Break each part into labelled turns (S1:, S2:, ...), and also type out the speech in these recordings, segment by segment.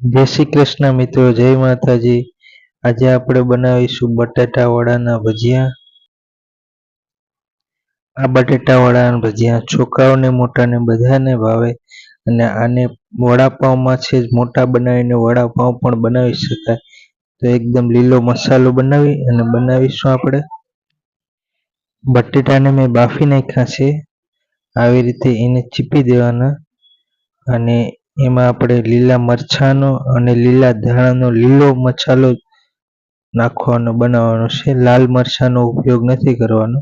S1: જય શ્રી કૃષ્ણ મિત્રો, જય માતાજી. આજે આપણે બનાવીશું બટેટા વડાના ભજીયા. આ બટેટા વડાના ભજીયા છોકરાઓને, મોટાને બધાને ભાવે અને આને વડાપાવમાં છે જ મોટા બનાવીને વડાપાવ પણ બનાવી શકાય. તો એકદમ લીલો મસાલો બનાવી અને બનાવીશું આપણે. બટેટાને મેં બાફી નાખ્યા છે. આવી રીતે એને ચીપી દેવાના અને એમાં આપણે લીલા મરચાંનો અને લીલા ધાણાનો લીલો મસાલો નાખવાનો, બનાવવાનો છે. લાલ મરચાંનો ઉપયોગ નથી કરવાનો.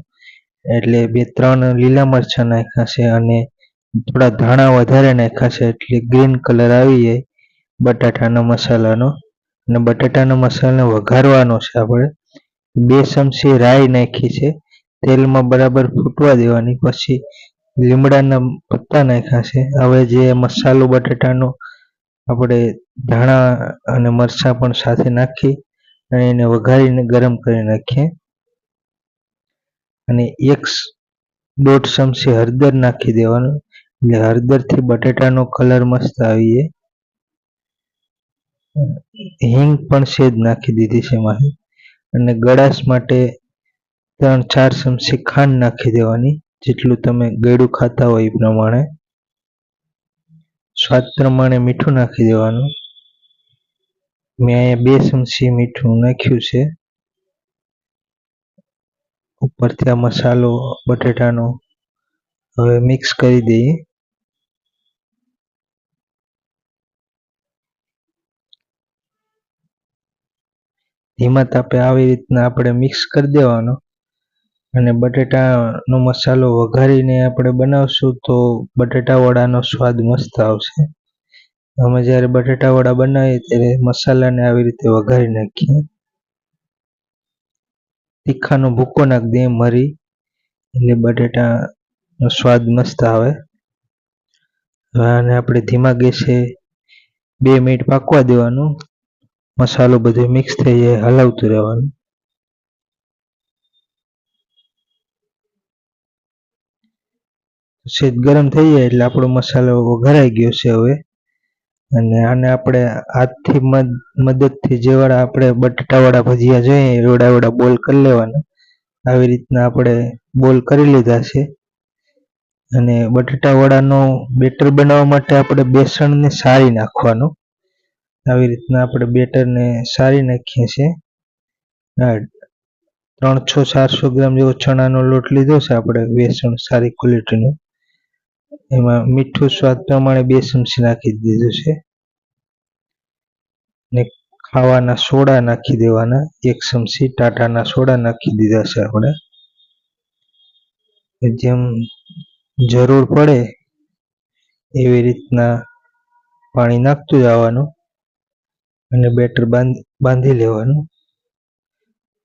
S1: એટલે બે ત્રણ લીલા મરચાં નાખ્યા છે અને થોડા ધાણા વધારે નાખ્યા છે એટલે ગ્રીન કલર આવી જાય બટાટાના મસાલાનો. અને બટાટાના મસાલાને વઘારવાનો છે આપણે. બે ચમચી રાઈ નાખી છે. તેલમાં બરાબર ફૂટવા દેવાની. પછી લીમડાના પત્તા નાખ્યા છે. હવે જે મસાલો બટેટાનો આપણે ધાણા અને મરચાં પણ સાથે નાખી અને એને વઘારીને ગરમ કરી નાખીએ. અને એક દોઢ ચમચી હળદર નાખી દેવાનું. એટલે હળદરથી બટેટાનો કલર મસ્ત આવીએ હિંગ પણ સેજ નાખી દીધી છે એમાં અને ગળાશ માટે ત્રણ ચાર ચમચી ખાંડ નાખી દેવાની. જેટલું તમે ગળ્યું ખાતા હોય એ પ્રમાણે, સ્વાદ પ્રમાણે મીઠું નાખી દેવાનું. મેં અહીંયા બે ચમચી મીઠું નાખ્યું છે. ઉપરથી આ મસાલો, બટેટાનો હવે મિક્સ કરી દઈએ. ધીમા તાપે આવી રીતના આપણે મિક્સ કરી દેવાનો. અને બટેટાનો મસાલો વઘારીને આપણે બનાવશું તો બટેટા વડાનો સ્વાદ મસ્ત આવશે. અમે જ્યારે બટેટાવડા બનાવીએ ત્યારે મસાલાને આવી રીતે વઘારી નાખીએ. તીખાનો ભૂકો નાખી દઈએ મરી એટલે બટેટાનો સ્વાદ મસ્ત આવે. અને આપણે ધીમા ગેસે બે મિનિટ પાકવા દેવાનું. મસાલો બધો મિક્સ થઈ જાય, હલાવતું રહેવાનું. સેજ ગરમ થઈ જાય એટલે આપણો મસાલો વઘરાઈ ગયો છે હવે. અને આને આપણે હાથથી મદદથી જેવાળા આપણે બટાટાવાળા ભજીયા જોઈએ એવડા બોલ કરી લેવાના. આવી રીતના આપણે બોલ કરી લીધા છે. અને બટાટાવાળાનો બેટર બનાવવા માટે આપણે બેસણને સારી નાખવાનું. આવી રીતના આપણે બેટરને સારી નાખીએ છીએ. ત્રણસો ચારસો ગ્રામ જેવો ચણાનો લોટ લીધો છે આપણે બેસણ સારી ક્વોલિટીનો. એમાં મીઠું સ્વાદ પ્રમાણે બે ચમચી નાખી દીધું છે. ને ખાવાના સોડા નાખી દેવાના. એક ચમચી ટાટાના સોડા નાખી દીધા છે આપણે. જેમ જરૂર પડે એવી રીતના પાણી નાખતું જવાનું અને બેટર બાંધી લેવાનું.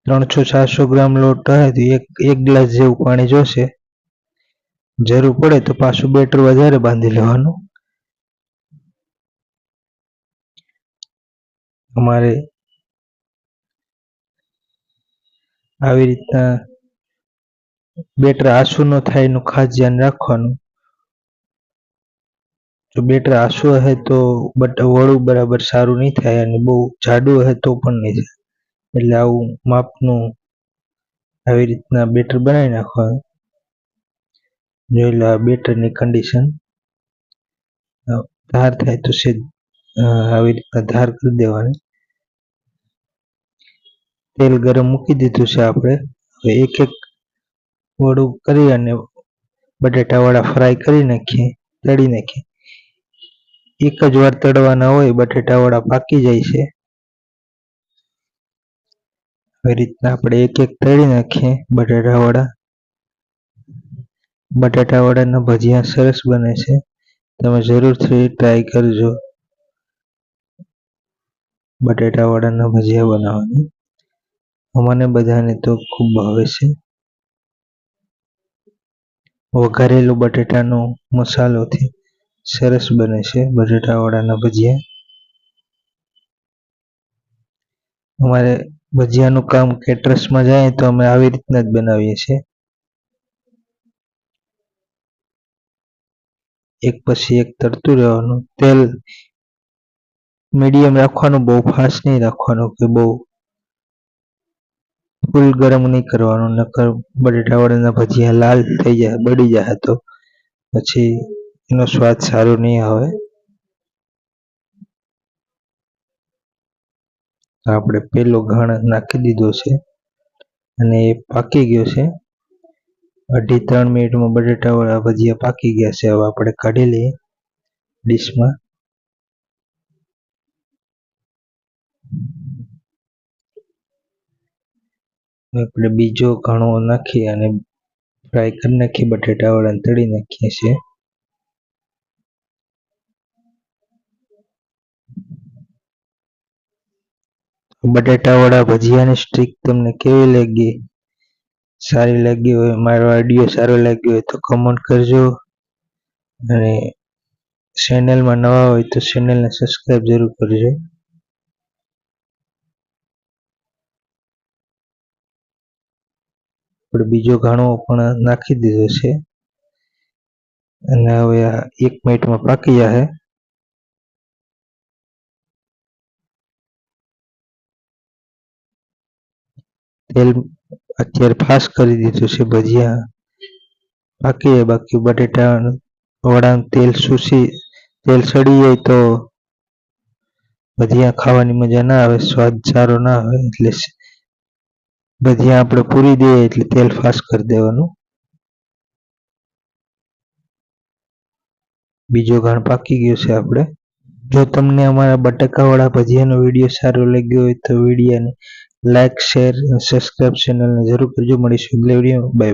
S1: ત્રણસો ચારસો ગ્રામ લોટ હોય તો એક એક ગ્લાસ જેવું પાણી જોશે. જરૂર પડે તો પાછું બેટર વધારે બાંધી લેવાનું. અમારે આવી રીતના બેટર આંસુ ન થાય એનું ખાસ ધ્યાન રાખવાનું. જો બેટર આંસુ હશે તો બટ વળું બરાબર સારું નહીં થાય અને બહુ જાડું હશે તો પણ નહીં થાય. એટલે આવું માપનું આવી રીતના બેટર બનાવી નાખવાનું. જોઈ લો આ બેટરની કન્ડિશન ધાર થાય તો છે આવી રીતના ધાર કરી દેવાની. તેલ ગરમ મૂકી દીધું છે આપણે. હવે એક એક વડું કરી અને બટેટાવાળા ફ્રાય કરી નાખીએ, તળી નાખીએ. એક જ વાર તળવાના હોય બટેટાવાળા પાકી જાય છે. આવી રીતના આપણે એક એક તળી નાખીએ બટેટાવાળા બટાટાવડાના ભજીયા સરસ બને છે. તમે જરૂરથી ટ્રાય કરજો. બટેટાવડાના ભજીયા બનાવવાની. અમને બધાને તો ખૂબ ભાવે છે. વઘારેલું બટેટાનો મસાલોથી સરસ બને છે બટેટાવડાના ભજીયા. અમારે ભજીયાનું કામ કેટરસમાં જાય તો અમે આવી રીતના જ બનાવીએ છીએ. એક પછી એક તરતું રહેવાનું. તેલ મીડિયમ રાખવાનું, બહુ ફાસ્ટ નહીં રાખવાનું કે બહુ ફૂલ ગરમ નહીં કરવાનું, નકર બટેટા વડાના ભજીયા લાલ થઈ જાય, બળી જાય તો પછી એનો સ્વાદ સારો નહીં આવે. આપણે પેલો ઘણ નાખી દીધો છે અને એ પાકી ગયો છે. અઢી ત્રણ મિનિટમાં બટેટાવાળા ભજીયા પાકી ગયા છે. હવે આપણે કાઢી લઈએ ડીશમાં. આપણે બીજો ઘણો નાખી અને ફ્રાય કરી નાખીએ બટેટાવાળાને તળી નાખીએ છીએ. બટેટાવાળા ભજીયાની સ્ટ્રીક તમને કેવી લાગી? સારી લાગી હોય, મારો વીડિયો સારો લાગ્યો હોય તો કમેન્ટ કરજો. અને ચેનલમાં નવા હોય તો ચેનલને સબસ્ક્રાઈબ જરૂર કરજો. આપણે બીજો ઘાણો પણ નાખી દીધો છે. અને હવે આ એક મિનિટમાં પાકી જશે તેલ અત્યારે ફાસ્ટ કરી દીધું છે ભજીયા. બાકી બાકી બટેટા, વડાનું તેલ સૂસી તેલ સડી જાય તો ભજીયા ખાવાની મજા ના આવે, સ્વાદ સારો ના આવે, એટલે ભજીયા આપણે પૂરી દઈએ એટલે તેલ ફાસ્ટ કરી દેવાનું. બીજો ઘણ પાકી ગયો છે આપણે. જો તમને અમારા બટાકાવાળા ભજીયાનો વીડિયો સારો લાગ્યો હોય તો વિડીયોને લાઇક શેર સબસ્ક્રાઈબ ચેનલને જરૂર કરજો. મળીશું. અગલે વીડિયો બાય બાય